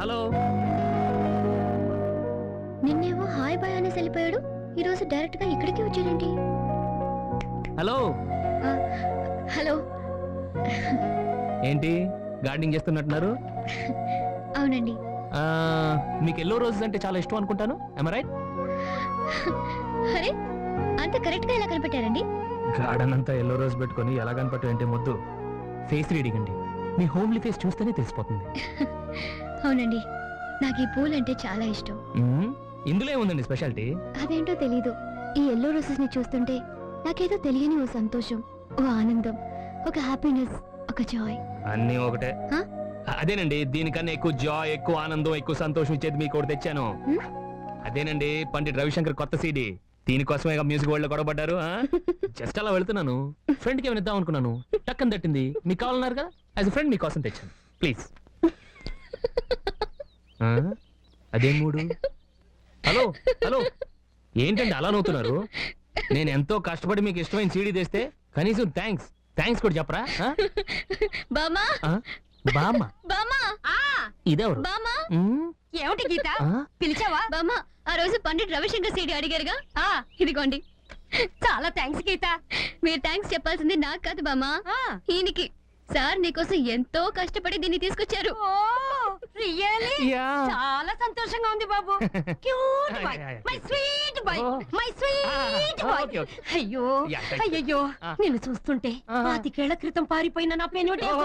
Hello. నిన్నేమో hi bye అనేసి వెళ్ళిపోయాడు. ఈ రోజు డైరెక్ట్గా ఇక్కడికి వచ్చాడేంటి హలో. హలో. ఏంటి? గార్డెనింగ్ చేస్తున్నట్టున్నారు? అవునండి. ఆ, మీకు ఎల్లో రోజెస్ అంటే చాలా ఇష్టం అనుకుంటాను. రైట్ అరే అంత కరెక్ట్గా ఎలా కనిపెట్టారండి? గార్డెన్ అంతా ఎల్లో రోజ్ పెట్టుకొని ఎలా కనపట్టు అంటే ముద్దు. ఫేస్ రీడింగ్ అండి. మీ హోమ్లీ ఫేస్ చూస్తేనే తెలిసిపోతుంది. అవునండి. నాకు ఈ పూలు అంటే చాలా ఇష్టం. మ్మ్. ఇందులో ఏముందండి స్పెషాలిటీ? అదేంటో తెలీదు. ఈ ఎల్లో రోసెస్ని చూస్తుంటే నాకేదో తెలియని ఓ సంతోషం ఓ ఆనందం ఒక హ్యాపీనెస్ ఒక జాయ్. అన్నీ ఒకటే? అదేనండి దీనికన్నా ఎక్కువ జాయ్ ఎక్కువ ఆనందం ఎక్కువ సంతోషం ఇచ్చేది మీకు ఒకటి తెచ్చాను? అదేనండి పండిట్ రవిశంకర్ కొత్త సీడీ. దీనికోసమే ఇక మ్యూజిక్ వరల్డ్లో గొడవ పడ్డారు జస్ట్ అలా వెళ్తున్నాను. ఫ్రెండ్కి ఏమైనా ఇద్దాం అనుకున్నాను. టక్కని తట్టింది. మీకు కావాలన్నారు కదా? యాజ్ ఫ్రెండ్ మీకోసం తెచ్చాను. ప్లీజ్ అదే మూడు? Hello hello. ఏంటండి అలా నవ్వుతున్నారు? నేను ఎంతో కష్టపడి మీకు ఇష్టమైన సీడీ తెస్తే కనీసం థ్యాంక్స్ థ్యాంక్స్ కూడా చెప్పరా? బామా? ఆ? బామ్మ బామా? ఇదెవరు? బామా? ఏమిటి గీత? పిలిచావా? బామా ఆ రోజు పండిట్ రవిశంకర్ సీడి అడిగారుగా. ఆ. ఇదిగోండి. చాలా థ్యాంక్స్ గీత. మీరు థ్యాంక్స్ చెప్పాల్సింది నాకు కాదు బామా. ఆ, ఈయనకి సార్ నీకోసం ఎంతో కష్టపడి దీన్ని తీసుకొచ్చారు. Oh really yeah. చాలా సంతోషంగా ఉంది బాబు. Cute boy. My sweet boy. My sweet boy. అయ్యో. నిన్ను చూస్తుంటే. పాతికేళ్ళ క్రితం పారిపోయిన నా పెనుడే ఓ,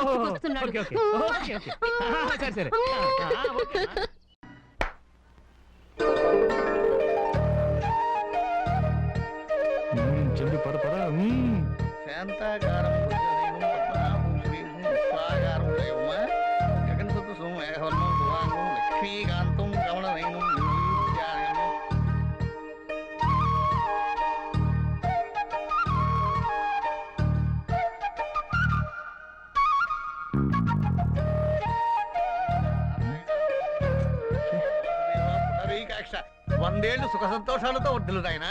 వడ్డులు నాయన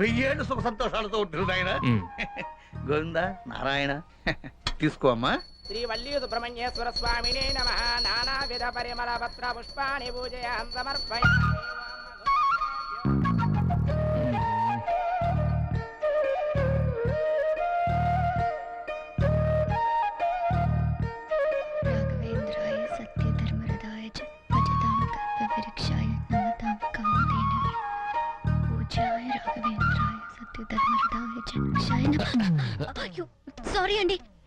వెయ్యేళ్ళు సుఖ సంతోషాలతో వడ్డులు నాయన. గోవింద నారాయణ తీసుకో అమ్మా శ్రీ వల్లి సుబ్రహ్మణ్యేశ్వర స్వామినే నమ. నానా విధ పరిమళ పత్ర పుష్పాణి పూజయాం సమర్పయ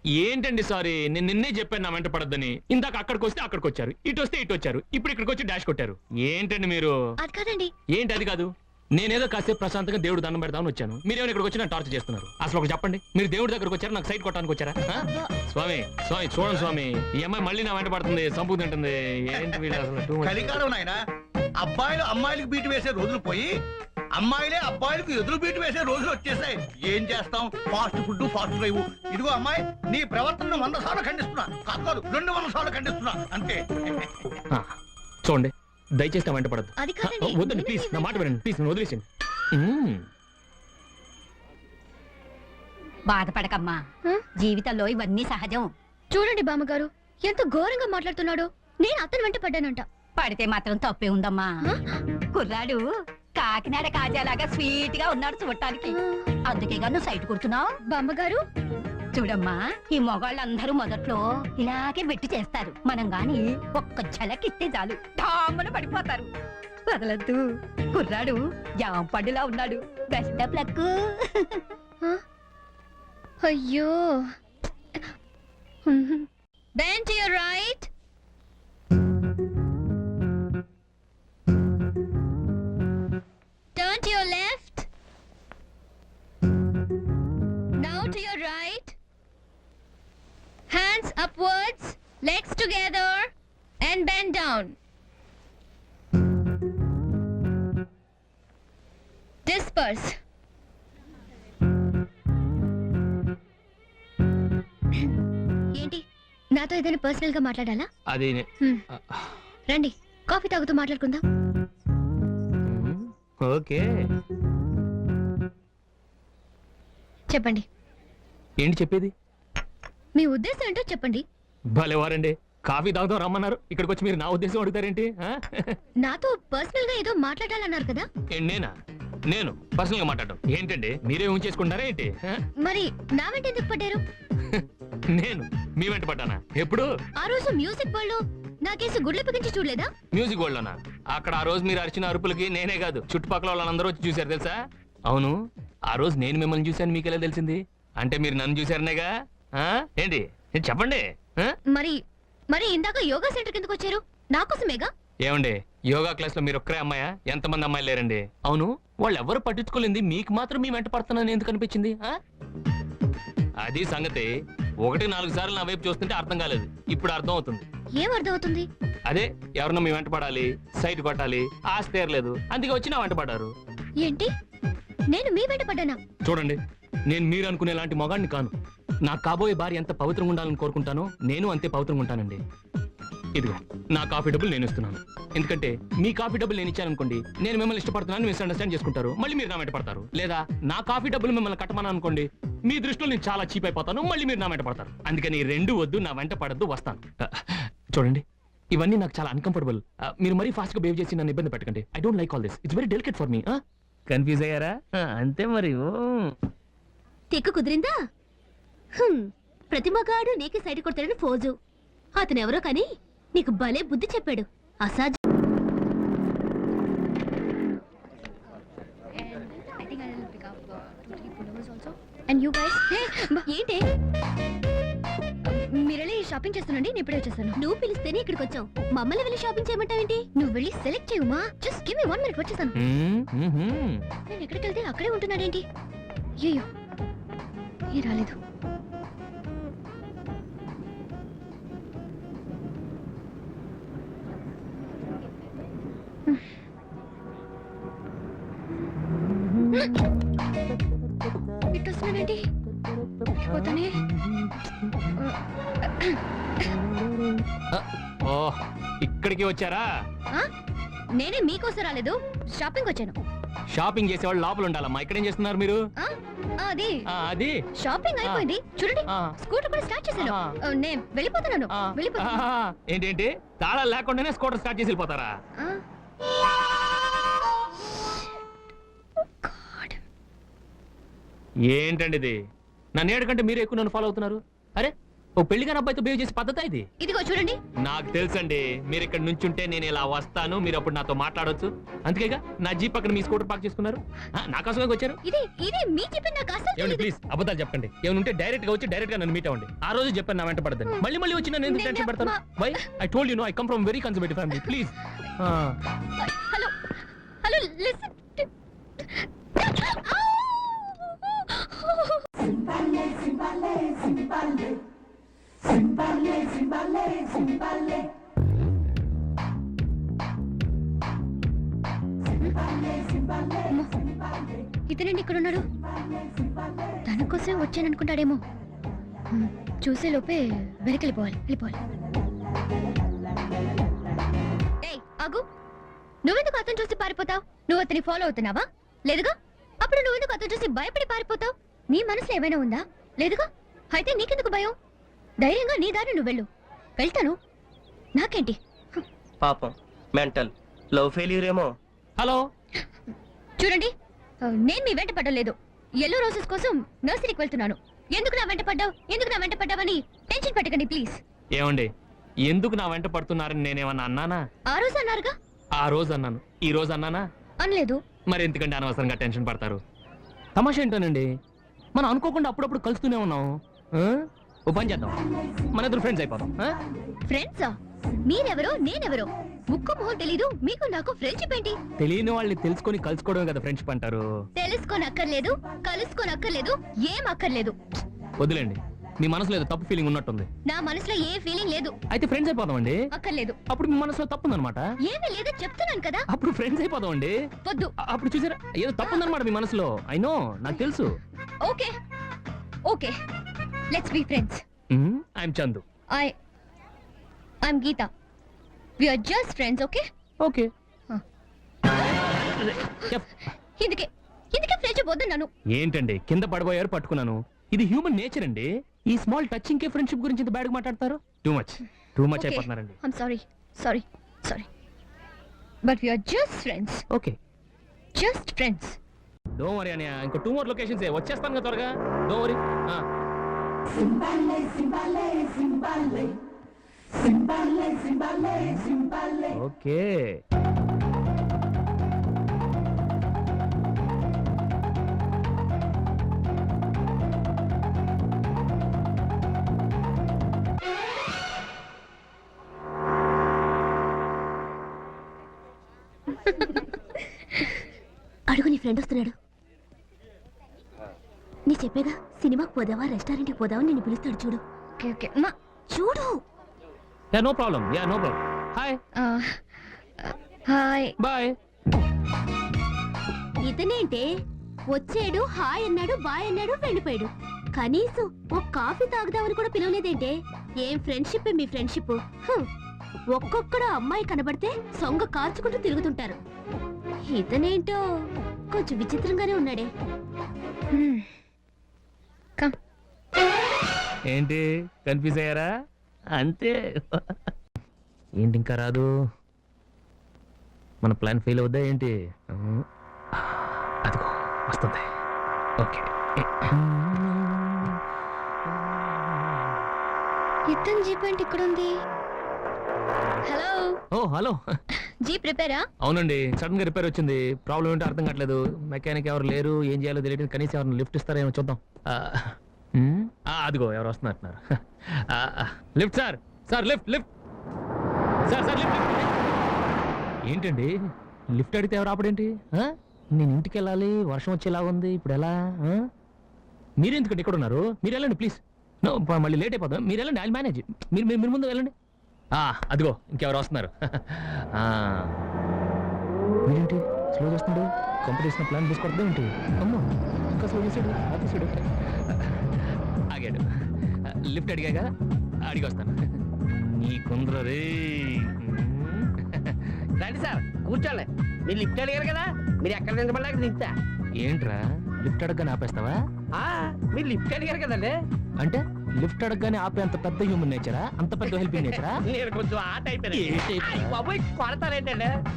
ఏంటండి సారీ? నేను నిన్నే చెప్పాను నా వెంట పడద్దని. ఇందాక అక్కడికి వస్తే అక్కడికి వచ్చారు. ఇటు వస్తే ఇటు వచ్చారు. ఇప్పుడు ఇక్కడికి వచ్చి డాష్ కొట్టారు. ఏంటండి మీరు? అది కాదండి. ఏంటి అది కాదు? నేనేదో కాసేపు ప్రశాంతంగా దేవుడు దండం పెడదామని వచ్చాను. మీరేమో ఇక్కడికి వచ్చి నన్ను టార్చర్ చేస్తున్నారు. అసలు ఒకటి చెప్పండి. మీరు దేవుడి దగ్గరకు వచ్చారా? నాకు సైట్ కొట్టడానికి వచ్చారా? ఆ? స్వామి స్వామి చూడండి స్వామి. ఈ అమ్మాయి మళ్ళీ నా వెంట పడుతుంది. సంపు తింటుంది. ఏంటి వీళ్ళు అసలు too much. కలికాలం నాయన అబ్బాయిలు అమ్మాయిలకు బీటు వేసే రోజులు పోయి అమ్మాయిలే అబ్బాయిలకు ఎదురు బీటు వేసే రోజులు వచ్చేసాయి. ఏం చేస్తాం? Fast food fast drive. ఇదిగో అమ్మాయి నీ ప్రవర్తనను వంద సార్లు ఖండిస్తున్నా. కాదు కాదు రెండు వందల సార్లు ఖండిస్తున్నా. అంతే. ఆ, చూడండి దయచేసి నా వెంట పడద్దు. అది కాదండి వద్దండి ప్లీజ్ నా మాట వినండి. ప్లీజ్ నన్ను వదిలేసండి మ్మ్. బాధపడకమ్మా. ఆ? జీవితంలో ఇవన్నీ సహజం. చూడండి బామ్మగారు ఎంత ఘోరంగా మాట్లాడుతున్నాడో. నేను అతని వెంట పడ్డానంట. పడితే మాత్రం తప్పే ఉందమ్మా? కుర్రాడు కాకినాడ కాజాలాగా స్వీట్గా ఉన్నాడు చూడటానికి. అందుకేగా నువ్వు సైట్ కొడుతున్నావు. బామ్మగారు. చూడమ్మా ఈ మొగాళ్ళందరూ మొదట్లో ఇలాగే వెట్టి చేస్తారు. మనం గాని ఒక్క ఝలక్ ఇస్తే చాలు. ఠామ్మన పడిపోతారు. వదలద్దు. కుర్రాడు జామ పండులా ఉన్నాడు. బెస్ట్ ఆఫ్ లక్ అయ్యో. Your right now to your right hands upwards legs together and bend down Disperse. ఏంటి నాతో ఏదైనా పర్సనల్గా మాట్లాడాలా అది హ్మ్. రండి కాఫీ తాగుతూ మాట్లాడుకుందాం. ఓకే చెప్పండి. ఏంటి చెప్పేది? మీ ఉద్దేశం ఏంటో చెప్పండి. భలేవారండి. కాఫీ తాగుదాం రమ్మన్నారు. ఇక్కడికి వచ్చి మీరు నా ఉద్దేశం అడుగుతారేంటి? ఆ? నాతో పర్సనల్గా ఏదో మాట్లాడాలన్నారు కదా. ఏ, నేనా? నేను పర్సనల్గా మాట్లాడటం ఏంటండి? మీరే ఉంచేసుకుంటారా ఏంటి? ఆ? మరి నా వెంట ఎందుకు పడ్డారు? నేను మీ వెంట పడ్డానా? ఎప్పుడు? ఆ రోజు మ్యూజిక్ వరల్డ్లో నాకేసి గుడ్లు పిగించి చూడలేదా? మ్యూజిక్ వరల్డ్ లోనా అక్కడ ఆ రోజు మీరు అరిచిన అరుపులకి నేనే కాదు. చుట్టుపక్కల వాళ్ళందరూ వచ్చి చూశారు తెలుసా? అవును. ఆ రోజు నేను మిమ్మల్ని చూశాను మీకు ఎలా తెలిసింది? అంటే మీరు నన్ను చూశారనేగా? ఆ? ఏంటి? ఏంటి చెప్పండి. ఆ? మరి మరి ఇందాక యోగా సెంటర్ కిందకు వచ్చారు? నా కోసమేగా? ఏమండి యోగా క్లాస్లో మీరు ఒక్కరే అమ్మాయా? ఎంతమంది అమ్మాయిలు లేరండి? అవును. వాళ్ళు ఎవరు పట్టించుకోలేంది మీకు మాత్రం మీ వెంట పడుతున్నాను ఎందుకు అనిపించింది? ఆ? అది సంగతి. ఒకటి నాలుగు సార్లు నా వైపు చూస్తుంటే అర్థం కాలేదు. ఇప్పుడు అర్థం అవుతుంది. ఏం అర్థం అవుతుంది? అదే ఎవరన్నా మీ వెంట పడాలి సైట్ కొట్టాలి ఆస్తి తీరలేదు అందుకే వచ్చి నా వెంట పడ్డారు. ఏంటి? నేను మీ వెంట పడ్డానా? చూడండి నేను మీరు అనుకునే లాంటి మొగాడిని కాను. నా కాబోయే భార్య ఎంత పవిత్రంగా ఉండాలని కోరుకుంటానో నేను అంతే పవిత్రంగా ఉంటానండి. ఇదిగో నా కాఫీ డబ్బులు నేను ఇస్తున్నాను. ఎందుకంటే మీ కాఫీ డబ్బులు నేను ఇచ్చాననుకోండి నేను మిమ్మల్ని ఇష్టపడుతున్నాను మిస్ అండర్స్టాండ్ చేసుకుంటారు. మళ్ళీ మీరు నా వెంట పడతారు. లేదా నా కాఫీ డబ్బులు మిమ్మల్ని కట్టమని అనుకోండి మీ దృష్టిలో నేను చాలా చీప్ అయిపోతాను మళ్ళీ మీరు నా వెంట పడతారు. అందుకని రెండు వద్దు నా వెంట పడద్దు వస్తాను. చూడండి ఇవన్నీ నాకు చాలా అన్కంఫర్టబుల్ మీరు మరీ ఫాస్ట్గా బిహేవ్ చేసి నన్ను ఇబ్బంది పెట్టకండి. I don't like all this it's very delicate for me confuse అయ్యారా? అంతే మరి ఓ. తెక్కు కుదిరిందా? హ్మ్, ప్రతి మగాడు నీకు సైడ్ కొడతాడని ఫోజు. అతను ఎవరో కానీ నీకు భలే బుద్ధి చెప్పాడు. అసాధ్య. అండ్ యూ గైస్ ఏంటి? మీరు వెళ్ళి షాపింగ్ చేస్తానండి నేను ఇప్పుడే వచ్చేస్తాను. నువ్వు పిలిస్తేనే ఇక్కడికి వచ్చావు. మమ్మల్ని వెళ్ళి షాపింగ్ చేయమంటావేంటి? నువ్వు వెళ్ళి select చేయమా just give me one minute వచ్చేసాను. నేను ఎక్కడికి వెళ్తే అక్కడే ఉంటున్నాడేంటి? అయ్యో ఏ రాలేదు. ఓ ఇక్కడికి వచ్చారా? ఆ? నేనే మీకోసం రాలేదు షాపింగ్ వచ్చాను. షాపింగ్ చేసేవాళ్ళు లోపల ఉండాలమ్మా ఇక్కడేం చేస్తున్నారు మీరు? ఆ? ఆ, అది. ఆ, అది? షాపింగ్ అయిపోయింది చూడండి ఆ, స్కూటర్ కూడా స్టార్ట్ చేశాను. ఆ. ఆ, నేను వెళ్ళిపోతున్నాను ఆ, వెళ్ళిపోతాను ఆహా, ఏంటేంటి తాళాలు లేకుండానే స్కూటర్ స్టార్ట్ చేసి వెళ్ళిపోతారా? ఆ. God. ఏంటండి ఇది? నన్ను ఏడుకంటే మీరు ఎక్కువ నన్ను ఫాలో అవుతున్నారు? అరే ఓ పెళ్ళిగాని అబ్బాయితో బిహేవ్ చేసే పద్ధతి ఇది? ఇదిగో చూడండి. నాకు తెలుసండి మీరు ఇక్కడ నుంచుంటే నేను ఇలా వస్తాను మీరు అప్పుడు నాతో మాట్లాడొచ్చు. అందుకేగా నా జీప్ పక్కన మీ స్కూటర్ పార్క్ చేసుకున్నారు. నా కోసమే వచ్చారు? ఇది ఇది మీ ఏమండి. ప్లీజ్ అబద్ధాలు చెప్పండి. ఏమైనా ఉంటే డైరెక్ట్గా వచ్చి డైరెక్ట్గా నన్ను మీట్ అవ్వండి. ఆ రోజు చెప్పాను నా వెంట పడదని మళ్ళీ మళ్ళీ వచ్చి నన్ను ఎందుకు నేను టెన్షన్ పెడతాను why I told you know I come from very conservative family please hello hello listen ఇతనండి ఇక్కడ ఉన్నాడు తన కోసం వచ్చాను అనుకుంటాడేమో హ్మ్, చూసే లోపే వెనక్కి వెళ్ళిపోవాలి. వెళ్ళిపోవాలి ఏయ్ ఆగు. నువ్వెందుకు అతను చూసి పారిపోతావు? నువ్వు అతని ఫాలో అవుతున్నావా? లేదుగా? అప్పుడు నువ్వెందుకు అతను చూసి భయపడి పారిపోతావు? నీ మనసులో ఏమైనా ఉందా? లేదుగా? అయితే నీకెందుకు భయం? ధైర్యంగా నీ దారి నువ్వు వెళ్ళు. వెళ్తాను. నాకేంటి? పాపం. మెంటల్. లవ్ ఫెయిల్యూర్ ఏమో. హలో? చూడండి. నేను మీ వెంట పడలేదు ఎల్లో రోజెస్ కోసం నర్సరీకి వెళ్తున్నాను. ఎందుకు నా వెంట పడ్డావు? ఎందుకు నా వెంట పడ్డావని టెన్షన్ పెట్టకండి ప్లీజ్. ఏమండి? ఎందుకు నా వెంట పడుతున్నారని నేనేమన్నా అన్నానా? ఆ రోజు అన్నారుగా? ఆ రోజు అన్నాను. ఈ రోజు అన్నానా? అనలేదు. మరి ఎందుకంటే అనవసరంగా టెన్షన్ పడతారు? తమాషా ఏంటోనండి? మనం అనుకోకుండా అప్పుడప్పుడు కలుస్తూనే ఉన్నాం. ఆ? ఓ పని చేద్దాం. మన ఇద్దరు ఫ్రెండ్స్ అయిపోదాం. ఆ? ఫ్రెండ్సా మీరెవరో నేనెవరో? ముక్కు మొహం తెలీదు మీకు నాకు ఫ్రెండ్షిప్ ఏంటి? తెలియని వాళ్ళని తెలుసుకొని కలుసుకోవడం కదా ఫ్రెండ్షిప్ అంటారు. తెలుసుకొని అక్కర్లేదు కలుసుకొని అక్కర్లేదు ఏం అక్కర్లేదు వదిలేండి. మీ మనసులో ఏదో తప్పు ఫీలింగ్ ఉన్నట్టుంది. నా మనసులో ఏ ఫీలింగ్ లేదు. అయితే ఫ్రెండ్స్ అయిపోదామండి. అక్కర్లేదు. అప్పుడు మీ మనసులో తప్పు ఉందన్నమాట ఏమీ లేదు చెప్తున్నాను కదా. అప్పుడు ఫ్రెండ్స్ అయిపోదామండి. వద్దు. అప్పుడు చూసారా? ఏదో తప్పు ఉందన్నమాట మీ మనసులో. ఐ నో నాకు తెలుసు. Okay. Okay. Let's be friends I'm Chandu I I'm Geeta we are just friends okay okay ఇందుకే ఇందుకే ఫ్రెండ్షిప్ వద్దన్నాను ఏంటండి? కింద పడబోయారు పట్టుకున్నాను. ఇది హ్యూమన్ నేచర్ అండి. ఈ స్మాల్ టచింగ్ కే ఫ్రెండ్షిప్ గురించి ఇంత బ్యాడ్ మాట్లాడతారు? Too much too much. అయిపోతున్నారండి. I'm sorry sorry sorry but we are just friends okay just friends do worry అని ఇంకో టూ మోర్ లొకేషన్స్ వచ్చేస్తాను కదా త్వరగా. డో వరీ ఓకే ఫ్రెండ్ వస్తున్నాడు నీ చెప్పేగా సినిమాకి పోదావా? రెస్టారెంట్కి పోదావా? నేను పిలుస్తాడు చూడు. Okay okay. మా చూడు. Yeah no problem. Yeah no problem. Hi. Hi. Bye. ఇతనేంటే? వచ్చాడు హాయ్ అన్నాడు బాయ్ అన్నాడు వెళ్ళిపోయాడు. కనీసం ఒక కాఫీ తాగుదామని కూడా పిలవలేదేంటే? ఏం ఫ్రెండ్షిప్ మీ ఫ్రెండ్షిప్ ఒక్కొక్కడు అమ్మాయి కనబడితే సొంగ కార్చుకుంటూ తిరుగుతుంటారు. ఇతనేంటో? కొంచెం విచిత్రంగానే ఉన్నాడే. ఏంటి కన్ఫ్యూజ్ అయ్యారా? అంతే. ఏంటి ఇంకా రాదు? మన ప్లాన్ ఫెయిల్ అవుద్దా ఏంటి. అదిగో వస్తుంది. ఓకే. ఇతను జీప్ ఏంటి ఇక్కడ ఉంది హలో ఓ హలో. జీప్ రిపేరా అవునండి సడన్గా రిపేర్ వచ్చింది. ప్రాబ్లం ఏంటో అర్థం కావట్లేదు. మెకానిక్ ఎవరు లేరు ఏం చేయాలో తెలియదు కనీసం ఎవరిని లిఫ్ట్ ఇస్తారేమో చూద్దాం. ఆ, ఉమ్, ఆ, అదిగో ఎవరు వస్తున్నట్టున్నారు lift sir sir lift lift. Sir sir lift lift ఏంటండి? లిఫ్ట్ అడిగితే ఎవరు ఆపడేంటి? ఆ? నేను ఇంటికి వెళ్ళాలి వర్షం వచ్చేలా ఉంది ఇప్పుడు ఎలా? ఆ? మీరెందుకంటే ఇక్కడ ఉన్నారు? మీరు వెళ్ళండి ప్లీజ్. నో మళ్ళీ లేట్ అయిపోతాం మీరు వెళ్ళండి ఐ మేనేజ్ మీరు మీరు మీరు ముందు వెళ్ళండి. ఆ, అదిగో ఇంకెవరు వస్తున్నారు? ఆ. వీడేంటి? స్లో చేస్తున్నాడు? కాంపిటీషన్ ప్లాన్ తీసుకొడతా ఏంటి? అమ్మో ఇంకా స్లో చేసాడు ఆఫీసుడు ఆగాడు. లిఫ్ట్ అడిగాక అడిగి వస్తాను నీ కుంద్ర రే రండి సార్ కూర్చోండి. మీరు లిఫ్ట్ అడిగారు కదా మీరు ఎక్కడ నిలబడలేక అక్కడ దింపుతా. ఏంట్రా? లిఫ్ట్ అడగగానే ఆపేస్తావా? ఆ, మీరు లిఫ్ట్ అడిగారు కదండి. అంటే? లిఫ్ట్ అడగగానే ఆపే అంత పెద్ద హ్యూమన్ నేచరా అంత పెద్ద హెల్పింగ్ నేచరా నేను కొంచెం ఆ టైప్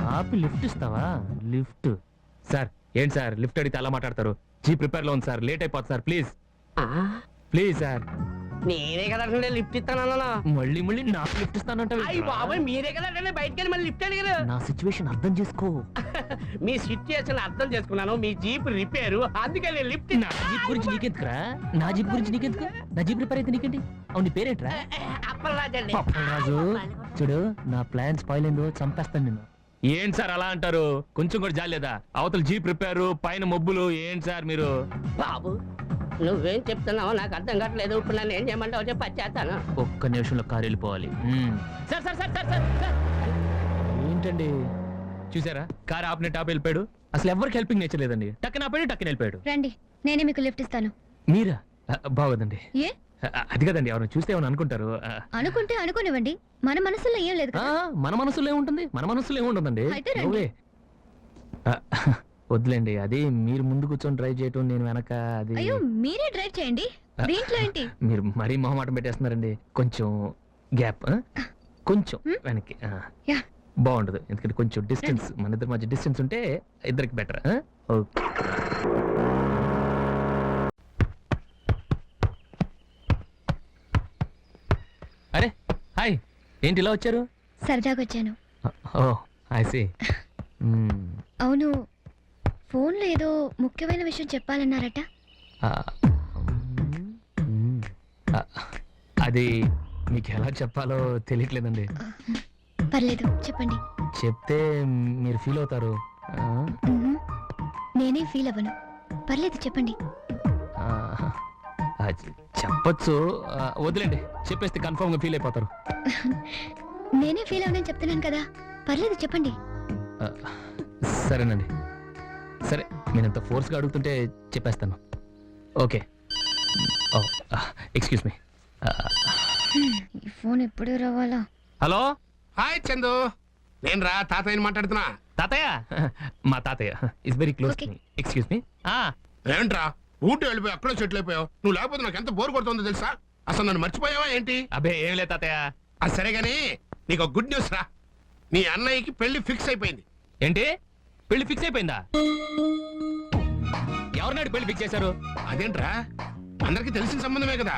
ఆపి లిఫ్ట్ ఇస్తావా? లిఫ్ట్. సార్ ఏంటి సార్? లిఫ్ట్ అడిగితే అలా మాట్లాడతారు. జీ ప్రిపేర్లో ఉంది సార్. లేట్ అయిపోతుంది సార్. ప్లీజ్. Please sir. నేనే కదండి లిఫ్ట్ ఇస్తానన్నా మళ్ళీ మళ్ళీ నాకు లిఫ్ట్ ఇస్తానంటే అయ్యి బాబోయ్ మీరే కదండి బయటకి వెళ్ళి మళ్ళీ లిఫ్ట్ అడిగారు నా సిచ్యువేషన్ అర్థం చేసుకో. మీ సిచ్యుయేషన్ అర్థం చేసుకున్నాను మీ జీప్ రిపేరు అందుకే నేను లిఫ్ట్ నా జీప్ గురించి నీకెందుకురా? నా జీప్ గురించి నీకెందుకు? నా జీప్ రిపేర్ అయితే నీకేంటి? అవును నీ పేరేంట్రా? అప్పలరాజండి రాజు చూడు నా ప్లాన్ స్పాయిల్ అయిందో చంపేస్తాను నిన్ను ఏంటి సార్ అలా అంటారు? కొంచెం కూడా జాలేదా? అవతల జీప్ రిపేరు పైన మబ్బులు ఏంటి సార్ మీరు? బాబు నువ్వేం చెప్తున్నావో నాకు అర్థం కావట్లేదు. ఇప్పుడు నన్ను ఏం చేయమంటావు చెప్పి వచ్చేస్తాను ఒక్క నిమిషంలో కారు వెళ్ళిపోవాలి. Sir sir sir sir sir sir. ఏంటండి? చూసారా? కారు ఆపినట్టు ఆపి వెళ్ళిపోయాడు. అసలు ఎవరికి హెల్పింగ్ నేచర్ లేదండి. టక్కన ఆపాడు టక్కన వెళ్ళిపోయాడు. రండి నేనే మీకు లిఫ్ట్ ఇస్తాను. మీరా? బాగోదండి. ఏ? అది కదండి ఎవరు చూస్తే ఏమని అనుకుంటారు. అనుకుంటే అనుకోనివ్వండి. మన మనసులో ఏం లేదు ఆ, కదా మన మనసులో ఏముంటుంది? మన మనసులో ఏముంటుందండి? అయితే రండి. నువ్వే. ఆ, వద్దులేండి అది మీరు ముందు కూర్చొని డ్రైవ్ చేయటం నేను వెనక అది అయ్యో మీరే డ్రైవ్ చేయండి. దీంట్లో ఏంటి? మీరు మరీ మొహమాటం పెట్టేస్తున్నారండి. కొంచెం గ్యాప్ కొంచెం? వెనక్కి. బాగుండదు ఎందుకంటే కొంచెం డిస్టెన్స్ మన ఇద్దరి మధ్య డిస్టెన్స్ ఉంటే ఇద్దరికి బెటర్ ఓకే. అరే హాయ్ ఏంటి ఇలా వచ్చారు? సరదాగా వచ్చాను. ఓ ఐ సి అవును ఫోన్లో ఏదో ముఖ్యమైన విషయం చెప్పాలన్నారట. అది మీకు ఎలా చెప్పాలో తెలియట్లేదండి. పర్లేదు చెప్పండి. చెప్తే మీరు ఫీల్ అవుతారు. ఆ, మ్మ్. నేనే ఫీల్ అవ్వను. పర్లేదు చెప్పండి. ఆ, చెప్పొచ్చు. ఆ, వదిలేండి. చెప్పేస్తే కన్ఫర్మ్గా ఫీల్ అయిపోతారు. నేనే ఫీల్ అవ్వనని చెప్తున్నాను కదా. పర్లేదు చెప్పండి. ఆ, సరేనండి. సరే నేను ఇంత ఫోర్స్గా అడుగుతుంటే చెప్పేస్తాను. ఓకే. Excuse me. ఈ ఫోన్ ఎప్పుడు రావాలా? హలో? హాయ్ చందు. నేను రా తాతయ్యని మాట్లాడుతున్నా. తాతయ్య? మా తాతయ్య. Is very close excuse me ఏంట్రా? ఊటీ వెళ్ళిపోయి అక్కడే సెటిల్ అయిపోయావు. నువ్వు లేకపోతే నాకు ఎంత బోర్ కొడుతుందో తెలుసా? అసలు నన్ను మర్చిపోయావా ఏంటి? అబే ఏం లేదు తాతయ్య. అది సరే గానీ నీకు గుడ్ న్యూస్ రా. నీ అన్నయ్యకి పెళ్ళి ఫిక్స్ అయిపోయింది. ఏంటి? పెళ్ళి ఫిక్స్ అయిపోయిందా? ఎవరినాడు పెళ్ళి ఫిక్స్ చేశారు? అదేంట్రా? అందరికి తెలిసిన సంబంధమే కదా.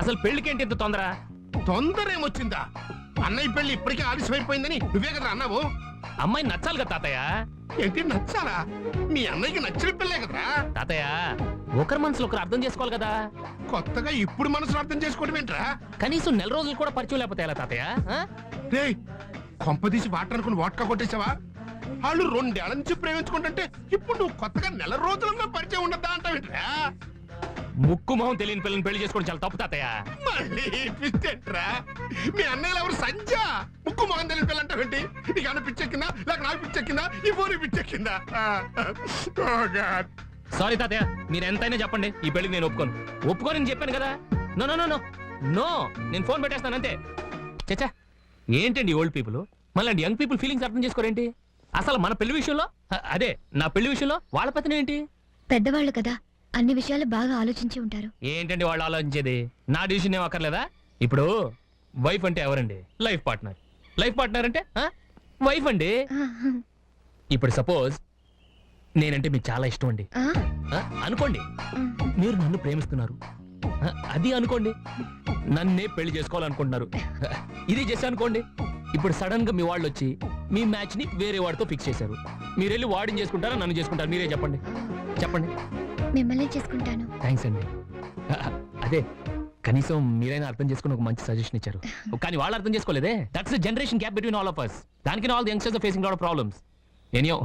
అసలు పెళ్ళికి ఏంటి ఇంత తొందర? తొందర ఏమొచ్చిందా అన్నయ్య పెళ్ళి ఇప్పటికే ఆలస్యం అయిపోయిందని నువ్వే కదా అన్నావు. అమ్మాయి నచ్చాలి కదా తాతయ్య? ఏంటి నచ్చాలా? మీ అన్నయ్యకి నచ్చిన పెళ్ళే కదరా. తాతయ్య ఒకరి మనసులో ఒకరు అర్థం చేసుకోవాలి కదా. కొత్తగా ఇప్పుడు మనసులో అర్థం చేసుకోవడం ఏంట్రా? కనీసం నెల రోజులు కూడా పరిచయం లేకపోతే ఎలా తాతయ్య? రే కొంపదీసి వాటర్ అనుకుని వాట్కా కొట్టేసావా వాళ్ళు రెండేళ్ళ నుంచి ప్రేమించుకుంటుంటే ఇప్పుడు నువ్వు కొత్తగా నెల రోజులన్నా పరిచయం ఉండద్దా అంటావేంట్రా? ముక్కు మొహం తెలియని పిల్లని పెళ్ళి చేసుకోవడం చాలా తప్పు తాతయ్య. మళ్ళీ మీ అన్నయ్యలు ఎవరు? సంజ ముక్కు మొహం తెలియని పిల్ల అంటావేంటి? నీకు అన్న పిచ్చెక్కిందా లేక నాకు పిచ్చెక్కిందా ఈ ఫోన్ పిచ్చెక్కిందా. సారీ తాతయ్య మీరు ఎంతైనా చెప్పండి ఈ పెళ్ళికి నేను ఒప్పుకోను. ఒప్పుకోని చెప్పాను కదా? No no no no no నేను ఫోన్ పెట్టేస్తాను అంతే. చచ్చా ఏంటండి ఓల్డ్ పీపుల్ మళ్ళీ యంగ్ పీపుల్ ఫీలింగ్స్ అర్థం చేసుకోరేంటి? అసలు మన పెళ్ళి విషయంలో? అదే నా పెళ్ళి విషయంలో? వాళ్ళ పత్రం ఏంటి? పెద్దవాళ్ళు కదా అన్ని విషయాలు బాగా ఆలోచించి ఉంటారు. ఏంటండి వాళ్ళు ఆలోచించేది? నా డిసిషన్ ఏం అక్కర్లేదా? ఇప్పుడు వైఫ్ అంటే ఎవరండి? లైఫ్ పార్ట్నర్ లైఫ్ పార్ట్నర్ అంటే వైఫ్ అండి. ఇప్పుడు సపోజ్ నేనంటే మీకు చాలా ఇష్టం అండి. అనుకోండి. మీరు నన్ను ప్రేమిస్తున్నారు. అది అనుకోండి. నన్నే పెళ్ళి చేసుకోవాలనుకుంటున్నారు. ఇది చేసి అనుకోండి. ఇప్పుడు సడన్గా మీ వాళ్ళు వచ్చి మీ మ్యాచ్ని వేరే వాడితో ఫిక్స్ చేశారు. మీరు వెళ్ళి వాడిని చేసుకుంటారా నన్ను చేసుకుంటారు మీరే చెప్పండి. చెప్పండి. మిమ్మల్ని చేసుకుంటాను. థ్యాంక్స్ అండి. అదే కనీసం మీరైనా అర్థం చేసుకుని ఒక మంచి సజెషన్ ఇచ్చారు. కానీ వాళ్ళు అర్థం చేసుకోలేదే. That's generation gap between all of us దానికి all the youngsters facing lot problems anyway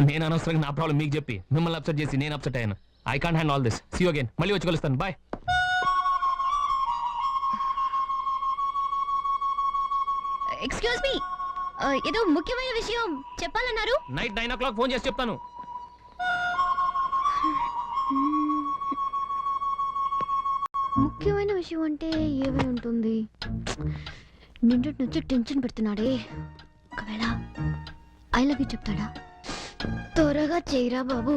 నేను అనవసరంగా నా ప్రాబ్లం మీకు చెప్పి మిమ్మల్ని అప్సెట్ చేసి నేను అప్సెట్ అయ్యాను. I can't handle this see again మళ్ళీ వచ్చి కలుస్తాను. బాయ్ ఎక్స్క్యూజ్ మీ ఏదో ముఖ్యమైన విషయం చెప్పాలన్నారు. Night nine o'clock phone చేసి చెప్తాను. ముఖ్యమైన విషయం అంటే ఏమై ఉంటుంది? నిన్నటి నుంచి టెన్షన్ పెడుతున్నాడే. ఒకవేళ ఐ లవ్ యూ చెప్తాడా? త్వరగా చేయరా బాబు.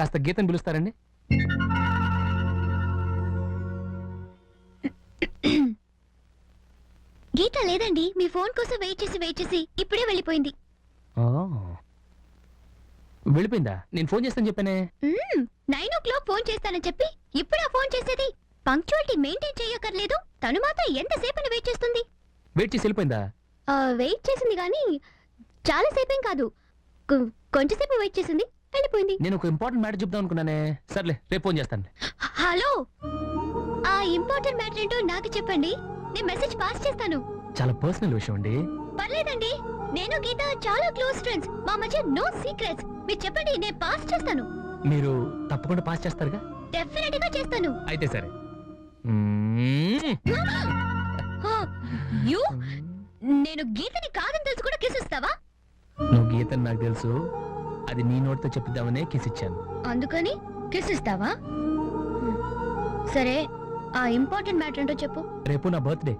కాస్త గీతను పిలుస్తారండి. గీత లేదండి మీ ఫోన్ కోసం వెయిట్ చేసి వెయిట్ చేసి ఇప్పుడే వెళ్ళిపోయింది. వెళ్ళిపోయిందా? నేను ఫోన్ చేస్తాను చెప్పానే. నైన్ ఓ క్లాక్ ఫోన్ చేస్తానని చెప్పి ఇప్పుడు ఫోన్ చేసేది? పంక్చువాలిటీ మెయింటైన్ చేయక్కర్లేదు తను మాత్రం ఎంతసేపు వెయిట్ చేస్తుంది. వెయిట్ చేసి వెళ్ళిపోయిందా? ఆ, వెయిట్ చేసింది కానీ చాలా సేపేం కాదు. కొ- కొంచెంసేపు వెయిట్ చేసింది. వెళ్ళిపోయింది. నేను ఒక ఇంపార్టెంట్ మ్యాటర్ చెప్దాం అనుకున్నానే. సర్లే రేపు ఫోన్ చేస్తాను హలో ఆ ఇంపార్టెంట్ మ్యాటర్ ఏంటో నాకు చెప్పండి. నేను మెసేజ్ పాస్ చేస్తాను. చాలా పర్సనల్ విషయం అండి. పర్లేదండి. నేను గీత చాలా క్లోజ్ ఫ్రెండ్స్ మా మధ్య నో సీక్రెట్స్ మీరు చెప్పండి నేను పాస్ చేస్తాను. మీరు తప్పకుండా పాస్ చేస్తారుగా? డెఫినెట్గా చేస్తాను. అయితే సరే. యు? నేను గీతని కాదని తెలుసు కూడా కిస్ ఇస్తావా? నువ్వు గీతని నాకు తెలుసు. అది నీ నోటితో చెప్పిద్దామనే కిస్ ఇచ్చాను అందుకని కిస్ ఇస్తావా సరే ఆ ఇంపార్టెంట్ మ్యాటర్ ఏంటో చెప్పు. రేపు నా బర్త్డే.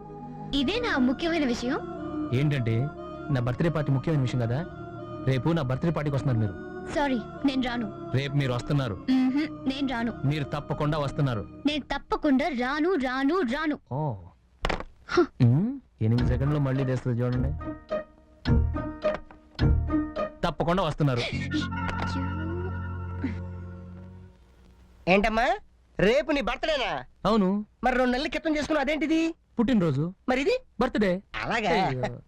ఇదే నా ముఖ్యమైన విషయం. ఏంటంటే నా బర్త్డే పార్టీ ముఖ్యమైన విషయం కదా? రేపు నా బర్త్డే పార్టీకి వస్తున్నారు మీరు. సారీ నేను రాను. రేపు మీరు వస్తున్నారు. నేను రాను. మీరు తప్పకుండా వస్తున్నారు. నేను తప్పకుండా రాను రాను రాను. ఓ. ఎనిమిది సెకండ్లు మళ్ళీ తెస్తుంది చూడండి. తప్పకుండా వస్తున్నారు. ఏంటమ్మా? రేపు నీ బర్త్డేనా? అవును. మరి రెండు నెలల క్రితం చేసుకున్నావు అదేంటిది? పుట్టినరోజు. మరి ఇది బర్త్డే. అలాగా.